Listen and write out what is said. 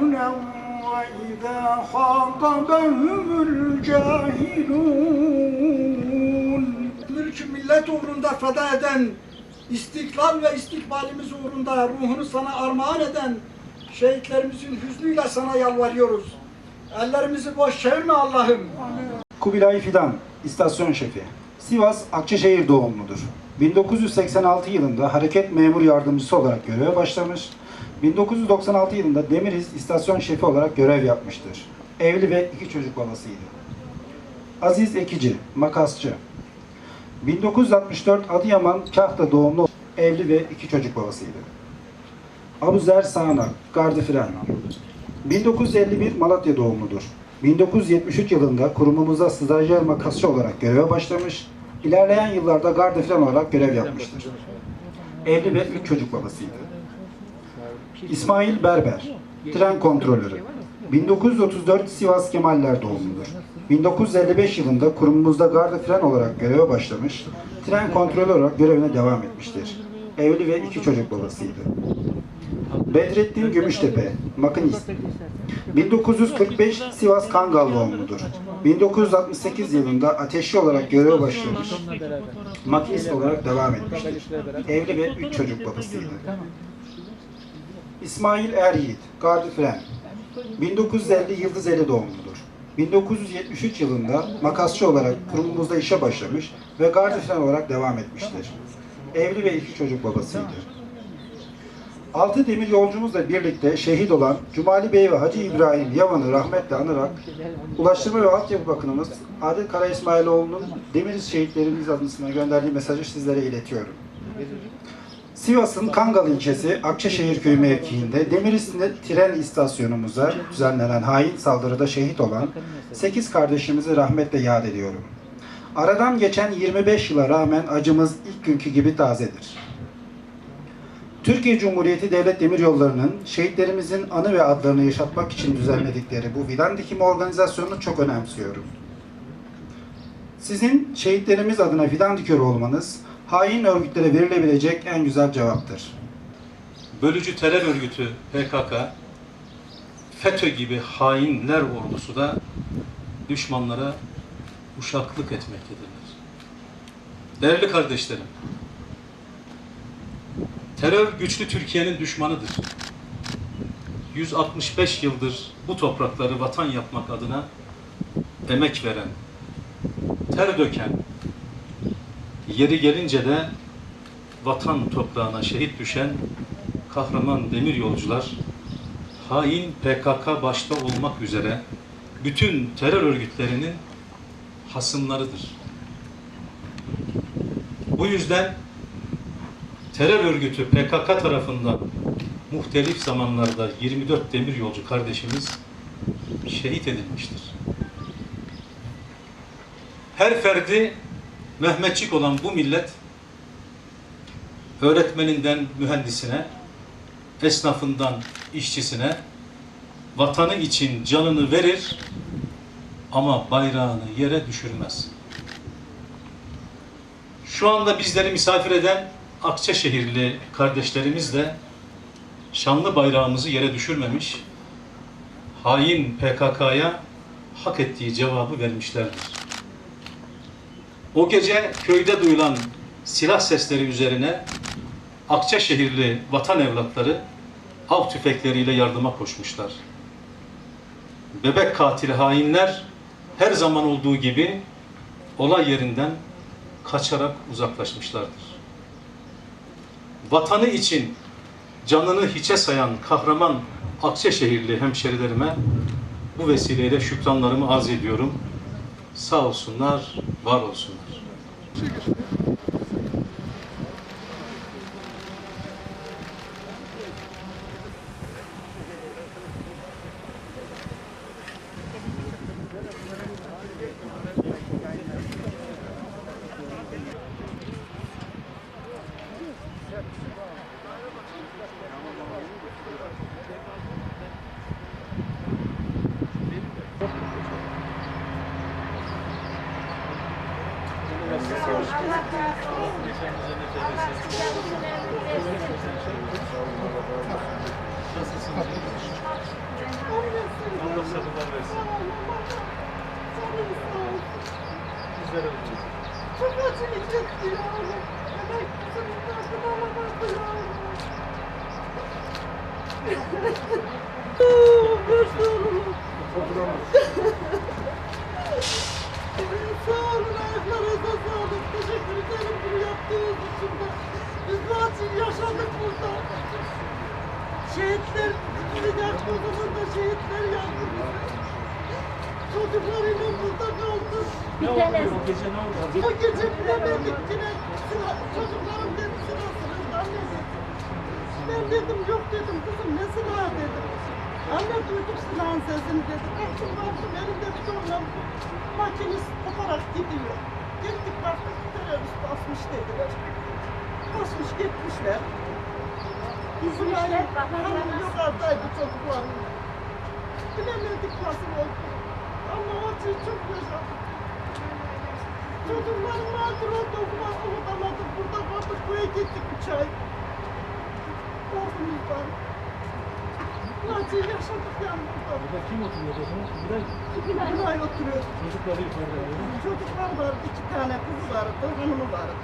هدى وإذا خاطبهم الجاهلون millet uğrunda feda eden, istiklal ve istikbalimiz uğrunda ruhunu sana armağan eden şehitlerimizin hüznüyle sana yalvarıyoruz. Ellerimizi boş çevirme Allah'ım. Kubilay Fidan, istasyon şefi. Sivas Akçeşehir doğumludur. 1986 yılında hareket memur yardımcısı olarak göreve başlamış. 1996 yılında Demiriz istasyon şefi olarak görev yapmıştır. Evli ve iki çocuk babasıydı. Aziz Ekici, makasçı. 1964 Adıyaman Kahta doğumlu, evli ve iki çocuk babasıydı. Abuzer Sağnak, gardı fren. 1951 Malatya doğumludur. 1973 yılında kurumumuzda stajyer makasçı olarak göreve başlamış. İlerleyen yıllarda gardı fren olarak görev yapmıştır. Evli ve üç çocuk babasıydı. İsmail Berber, tren kontrolörü. 1934 Sivas Kemaller doğumludur. 1955 yılında kurumumuzda gardı fren olarak göreve başlamış, tren kontrolörü olarak görevine devam etmiştir. Evli ve iki çocuk babasıydı. Bedrettin Gümüştepe, makinist. 1945 Sivas Kangal doğumludur. 1968 yılında ateşli olarak göreve başlamış, makinist olarak devam etmiştir. Evli ve üç çocuk babasıydı. İsmail Er Yiğit, gardı fren. 1950 Yıldızeli doğumludur. 1973 yılında makasçı olarak kurumumuzda işe başlamış ve gardı fren olarak devam etmiştir. Evli ve iki çocuk babasıydı. Altı demir yolcumuzla birlikte şehit olan Cumali Bey ve Hacı İbrahim Yavan'ı rahmetle anarak Ulaştırma ve Altyapı Bakanımız Adil Kara İsmailoğlu'nun Demiriz şehitlerimiz adına gönderdiği mesajı sizlere iletiyorum. Sivas'ın Kangal ilçesi Akçaşehir köyü mevkiinde Demiriz'de tren istasyonumuza düzenlenen hain saldırıda şehit olan 8 kardeşimizi rahmetle yad ediyorum. Aradan geçen 25 yıla rağmen acımız ilk günkü gibi tazedir. Türkiye Cumhuriyeti Devlet Demiryolları'nın şehitlerimizin anı ve adlarını yaşatmak için düzenledikleri bu fidan dikimi organizasyonunu çok önemsiyorum. Sizin şehitlerimiz adına fidan dikiyor olmanız, hain örgütlere verilebilecek en güzel cevaptır. bölücü terör örgütü PKK, FETÖ gibi hainler ordusu da düşmanlara uşaklık etmektedirler. Değerli kardeşlerim, terör güçlü Türkiye'nin düşmanıdır. 165 yıldır bu toprakları vatan yapmak adına emek veren, ter döken, yeri gelince de vatan toprağına şehit düşen kahraman demir yolcular, hain PKK başta olmak üzere bütün terör örgütlerinin hasımlarıdır. Bu yüzden terör örgütü PKK tarafından muhtelif zamanlarda 24 demir yolcu kardeşimiz şehit edilmiştir. Her ferdi Mehmetçik olan bu millet öğretmeninden mühendisine, esnafından işçisine vatanı için canını verir ama bayrağını yere düşürmez. Şu anda bizleri misafir eden Akçaşehirli kardeşlerimiz de şanlı bayrağımızı yere düşürmemiş, hain PKK'ya hak ettiği cevabı vermişlerdir. O gece köyde duyulan silah sesleri üzerine Akçaşehirli vatan evlatları av tüfekleriyle yardıma koşmuşlar. Bebek katili hainler her zaman olduğu gibi olay yerinden kaçarak uzaklaşmışlardır. Vatanı için canını hiçe sayan kahraman Akçaşehirli hemşerilerime bu vesileyle şükranlarımı arz ediyorum. Sağ olsunlar, var olsunlar. Allah sabırlar versin. Bizlere olacak. Çok acı çekti yavrum. Bebek kızımın farkına alamadı yavrum. Yakmadığımızda şehitler yandı bizi. Çocuklarıyla burada kaldık. Bir tane O gece ne oldu? O gece bilemedik yine sıra, çocuklarım dedi sırasını anne dedi. Ben dedim yok dedim kızım ne silahı dedim. Anne duyduk silahın sesini dedi. Baktım baktım elimde bir torna makinesi koparak gidiyor. Gittik baktık terörist basmış dediler. Basmış gitmişler. Bizim aile hanım yukarıdaydı çocuklarım. Bilemedik nasıl oldu. Ama o acıyı çok yaşadık. Çocuklarım mağdur oldu, okuma okutamadık. Burada kaldık, köye gittik üç ay. Korkumuzdan. Acıyı yaşadık yani burada. Burada kim oturuyordu o zaman? Burada Bir ay oturuyoruz. çocukları yukarıda. Çocuklar vardı, iki tane kız vardı, hanımı vardı.